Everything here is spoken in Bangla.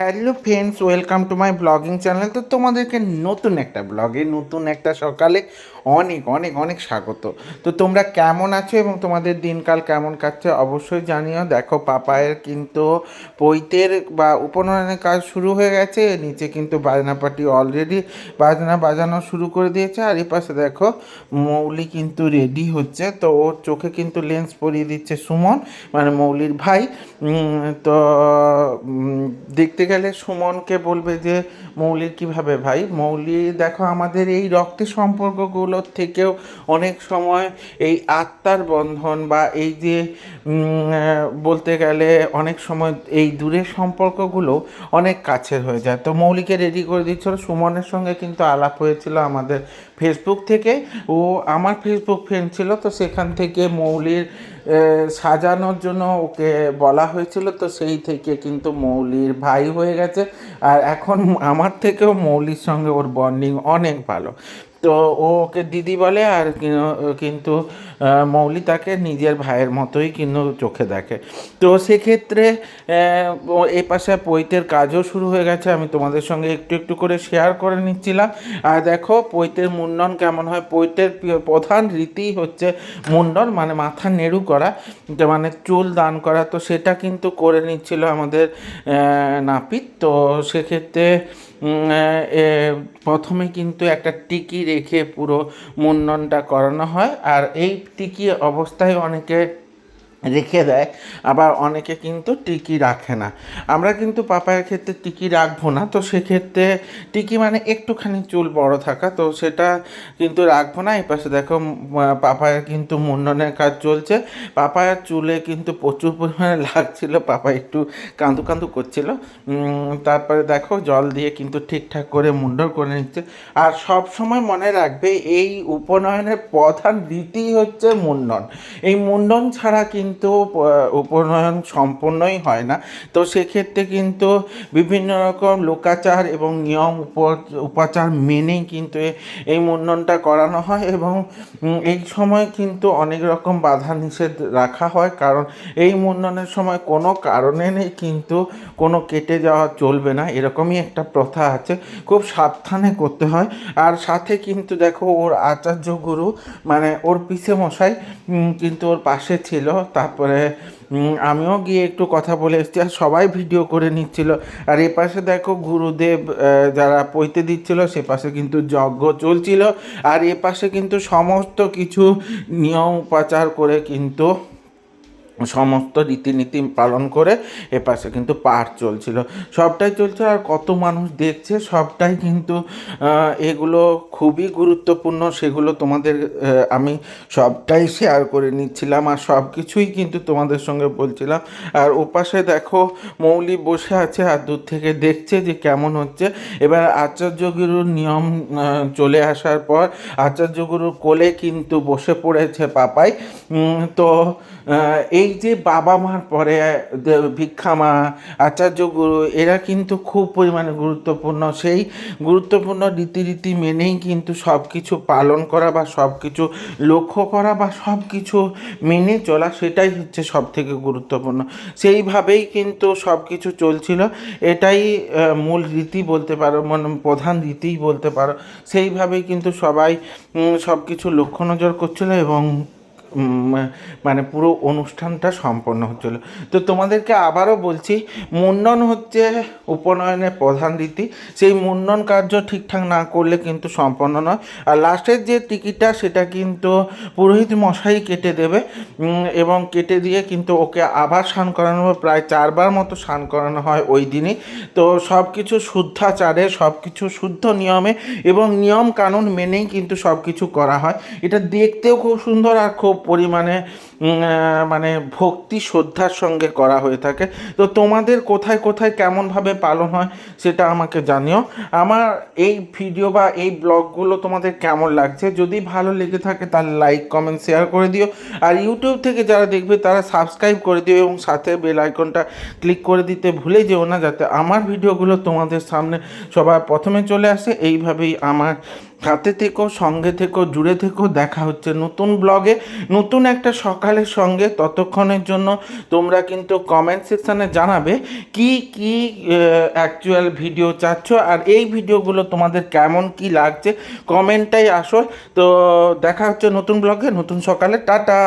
Hello friends, welcome to my blogging channel. তো তোমাদেরকে নতুন একটা ব্লগে, নতুন একটা সকালে অনেক অনেক অনেক স্বাগত। তো তোমরা কেমন আছো এবং তোমাদের দিনকাল কেমন কাটছে অবশ্যই জানিও। দেখো, পাপায়ের কিন্তু পৈতের বা উপনয়নের কাজ শুরু হয়ে গেছে। নিচে কিন্তু বাজনা পার্টি অলরেডি বাজনা বাজানো শুরু করে দিয়েছে। আর এই পাশে দেখো, মৌলি কিন্তু রেডি হচ্ছে। তো ওর চোখে কিন্তু লেন্স পরিয়ে দিচ্ছে সুমন মানে মৌলির ভাই। তো দেখতে গেলে সুমনকে বলবে যে, মৌলির কীভাবে ভাই? মৌলি, দেখো আমাদের এই রক্তের সম্পর্কগুলোর থেকেও অনেক সময় এই আত্মার বন্ধন বা এই যে বলতে গেলে অনেক সময় এই দূরের সম্পর্কগুলো অনেক কাছের হয়ে যায়। তো মৌলিকে রেডি করে দিচ্ছিল। সুমনের সঙ্গে কিন্তু আলাপ হয়েছিল আমাদের ফেসবুক থেকে। ও আমার ফেসবুক ফ্রেন্ড ছিল, তো সেখান থেকে মৌলির সাজানোর জন্য ওকে বলা হয়েছিল। তো সেই থেকে কিন্তু মৌলির ভাই হয়ে গেছে। আর এখন আমার থেকেও মৌলির সঙ্গে ওর বন্ডিং অনেক ভালো। তো ও ওকে দিদি বলে আর কিন্তু মৌলি তাকে নিজের ভাইয়ের মতোই কিন্তু চোখে দেখে। তো সেক্ষেত্রে এই পাশে পৈতের কাজও শুরু হয়ে গেছে। আমি তোমাদের সঙ্গে একটু একটু করে শেয়ার করে নিচ্ছিলাম। আর দেখো পৈতের মুন্ডন কেমন হয়? পৈতের প্রধান রীতি হচ্ছে মুন্ডন মানে মাথা নেড়ু করা মানে চুল দান করা। তো সেটা কিন্তু করে নিচ্ছিল আমাদের নাপিত। তো সেক্ষেত্রে এ, প্রথমে কিন্তু একটা টিকি রেখে পুরো মুন্ডনটা করানো হয়। আর এই টিকি অবস্থায় অনেকে রেখে দেয়। আবার অনেকে কিন্তু টিকি রাখে না। আমরা কিন্তু পাপায়ের ক্ষেত্রে টিকি রাখব না। তো সেক্ষেত্রে টিকি মানে একটুখানি চুল বড় থাকা। তো সেটা কিন্তু রাখব না। এই পাশে দেখো পাপায়ের কিন্তু মুন্ডনের কাজ চলছে। পাপায়ের চুলে কিন্তু প্রচুর পরিমাণে লাগছিল। পাপা একটু কাঁদু কাঁদু করছিল। তারপরে দেখো জল দিয়ে কিন্তু ঠিকঠাক করে মুন্ডন করে নিচ্ছে। আর সব সময় মনে রাখবে, এই উপনয়নের প্রধান রীতি হচ্ছে মুন্ডন। এই মুন্ডন ছাড়া কিন্তু প- উপনয়ন সম্পূর্ণই হয় না। তো সেক্ষেত্রে কিন্তু বিভিন্ন রকম লোকাচার এবং নিয়ম উপ- উপাচার মেনেই কিন্তু এই মুন্ডনটা করানো হয় এবং এই সময় কিন্তু অনেক রকম বাধা নিষেধ রাখা হয়। কারণ এই মুন্ডনের সময় কোনো কারণে নেই কিন্তু কোনো কেটে যাওয়া চলবে না। এরকমই একটা প্রথা আছে। খুব সাবধানে করতে হয়। আর সাথে কিন্তু দেখো, ওর আচার্য গুরু মানে ওর পিসে মশাই কিন্তু ওর পাশে ছিল। তারপরে আমিও গিয়ে একটু কথা বলে এসেছি আর সবাই ভিডিও করে নিচ্ছিল। আর এ পাশে দেখো গুরুদেব যারা পৈতে দিচ্ছিল, সে পাশে কিন্তু যজ্ঞ চলছিল। আর এ পাশে কিন্তু সমস্ত কিছু নিয়ম উপাচার করে কিন্তু সমস্ত রীতিনীতি পালন করে এপাশে কিন্তু পাঠ চলছিল। সবটাই চলছে আর কত মানুষ দেখছে সবটাই কিন্তু এগুলো খুবই গুরুত্বপূর্ণ সেগুলো তোমাদের আমি সবটাই শেয়ার করে নিচ্ছিলাম আর সব কিছুই কিন্তু তোমাদের সঙ্গে বলছিলাম। আর ওপাশে দেখো মৌলি বসে আছে আর দূর থেকে দেখছে যে কেমন হচ্ছে। এবার আচার্য গুরুর নিয়ম চলে আসার পর আচার্য গুরুর কোলে কিন্তু বসে পড়েছে পাপাই। তো আহ, এই যে বাবা মার পরে, দে- ভিক্ষা মা, আচার্য গুরু, এরা কিন্তু খুব পরিমাণে গুরুত্বপূর্ণ। সেই গুরুত্বপূর্ণ রীতিরীতি মেনেই কিন্তু সব কিছু পালন করা বা সব কিছু লক্ষ্য করা বা সব কিছু মেনে চলা, সেটাই হচ্ছে সব থেকে গুরুত্বপূর্ণ। সেইভাবেই কিন্তু সব কিছু চলছিল। এটাই মূল রীতি বলতে পারো মানে প্রধান রীতিই বলতে পারো। সেইভাবেই কিন্তু সবাই সব কিছু লক্ষ্য নজর করছিল এবং মানে পুরো অনুষ্ঠানটা সম্পন্ন হচ্ছিল। তো তোমাদেরকে আবারও বলছি মুন্ডন হচ্ছে উপনয়নের প্রধান রীতি। সেই মুন্ডন কার্য ঠিকঠাক না করলে কিন্তু সম্পন্ন নয়। আর লাস্টের যে টিকিটটা, সেটা কিন্তু পুরোহিত মশাই কেটে দেবে। এবং কেটে দিয়ে কিন্তু ওকে আবার স্নান করানো হবে। প্রায় চারবার মতো স্নান করানো হয় ওই দিনই। তো সব কিছু শুদ্ধাচারে সব কিছু শুদ্ধ নিয়মে এবং নিয়ম কানুন মেনেই কিন্তু সব কিছু করা হয়। এটা দেখতেও খুব সুন্দর আর খুব পরিমাণে মানে ভক্তি শ্রদ্ধার সঙ্গে করা হয়ে থাকে। তো তোমাদের কোথায় কোথায় কেমনভাবে পালন হয় সেটা আমাকে জানিও। আমার এই ভিডিও বা এই ব্লগগুলো তোমাদের কেমন লাগছে? যদি ভালো লেগে থাকে তাহলে লাইক কমেন্ট শেয়ার করে দিও। আর ইউটিউব থেকে যারা দেখবে তারা সাবস্ক্রাইব করে দিও এবং সাথে বেল আইকনটা ক্লিক করে দিতে ভুলে যেও না যাতে আমার ভিডিওগুলো তোমাদের সামনে সবার প্রথমে চলে আসে। এইভাবেই আমার সাথে থেকো, সঙ্গে থেকো, জুড়ে থেকো, দেখা হচ্ছে নতুন ব্লগে নতুন একটা সকালের সঙ্গে ততক্ষণের জন্য তোমরা কিন্তু কমেন্ট সেকশানে জানাবে কি কি অ্যাকচুয়াল ভিডিও চাচ্ছ আর এই ভিডিওগুলো তোমাদের কেমন কি লাগছে। কমেন্টটাই আসল। তো দেখা হচ্ছে নতুন ব্লগে নতুন সকালে। টাটা!